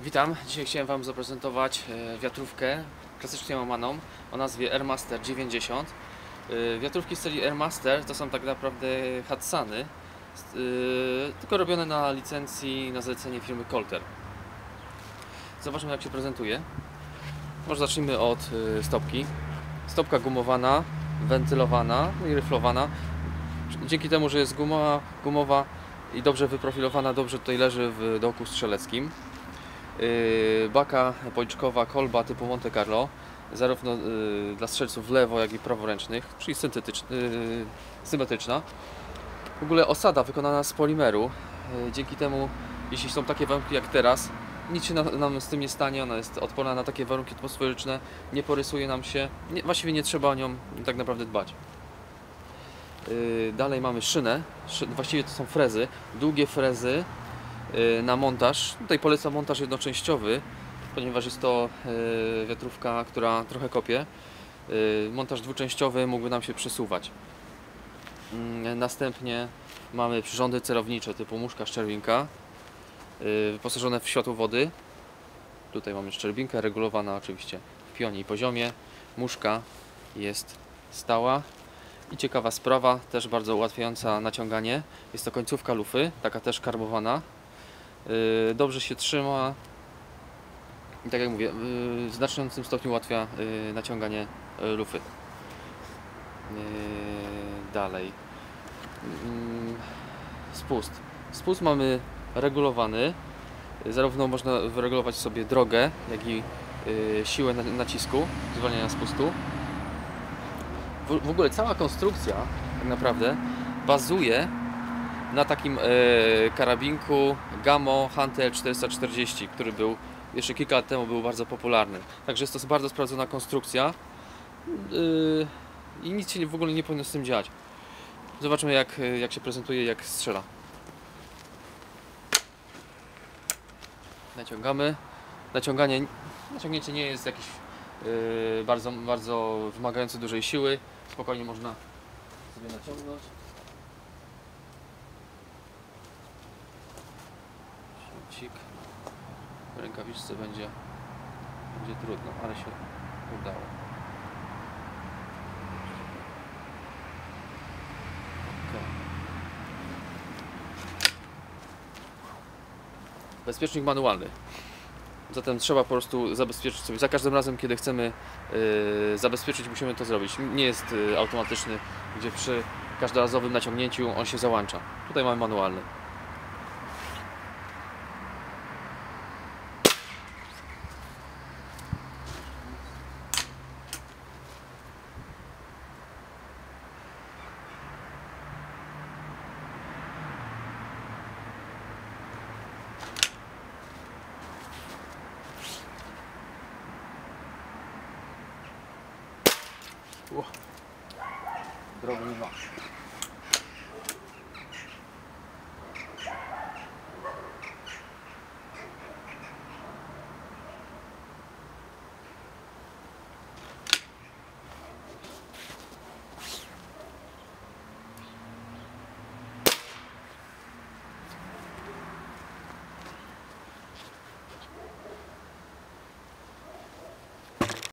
Witam, dzisiaj chciałem Wam zaprezentować e, wiatrówkę klasycznie łamaną o nazwie Airmaster 90. E, Wiatrówki z serii Airmaster to są tak naprawdę Hatsany, e, tylko robione na licencji na zlecenie firmy Colter. Zobaczmy jak się prezentuje. Może zacznijmy od stopki. Stopka gumowana, wentylowana no i ryflowana. Dzięki temu, że jest gumowa, gumowa i dobrze wyprofilowana, dobrze tutaj leży w dołku strzeleckim. Yy, baka policzkowa kolba typu Monte Carlo, zarówno yy, dla strzelców lewo, jak i praworęcznych, czyli syntetycz- yy, symetryczna. W ogóle osada wykonana z polimeru. Dzięki temu, jeśli są takie warunki jak teraz, nic się na, nam z tym nie stanie. Ona jest odporna na takie warunki atmosferyczne, nie porysuje nam się. Nie, właściwie nie trzeba o nią tak naprawdę dbać. Dalej mamy szynę. Szy, właściwie to są frezy, długie frezy y, na montaż. Tutaj polecam montaż jednoczęściowy, ponieważ jest to y, wiatrówka, która trochę kopie. Y, Montaż dwuczęściowy mógłby nam się przesuwać. Mm, Następnie mamy przyrządy celownicze typu muszka szczerbinka, y, wyposażone w światło wody. Tutaj mamy szczerbinkę regulowana oczywiście w pionie i poziomie. Muszka jest stała. I ciekawa sprawa, też bardzo ułatwiająca naciąganie. Jest to końcówka lufy, taka też karbowana. Yy, dobrze się trzyma i tak jak mówię, yy, w znaczącym stopniu ułatwia yy, naciąganie lufy. Dalej. Yy, Spust. Spust mamy regulowany. Zarówno można wyregulować sobie drogę, jak i siłę na- nacisku, zwalniania spustu. W ogóle cała konstrukcja tak naprawdę bazuje na takim e, karabinku Gamo Hunter 440, który był jeszcze kilka lat temu był bardzo popularny. Także jest to bardzo sprawdzona konstrukcja yy, i nic się w ogóle nie powinno z tym dziać. Zobaczmy jak, e, jak się prezentuje, jak strzela. Naciągamy. Naciąganie, naciągnięcie nie jest jakieś yy, bardzo, bardzo wymagające dużej siły. Spokojnie można sobie naciągnąć. Siucik. W rękawiczce będzie, będzie trudno, ale się udało. Bezpiecznik manualny. Zatem trzeba po prostu zabezpieczyć sobie. Za każdym razem, kiedy chcemy yy, zabezpieczyć, musimy to zrobić. Nie jest yy, automatyczny, gdzie przy każdorazowym naciągnięciu on się załącza. Tutaj mamy manualny. Drobny.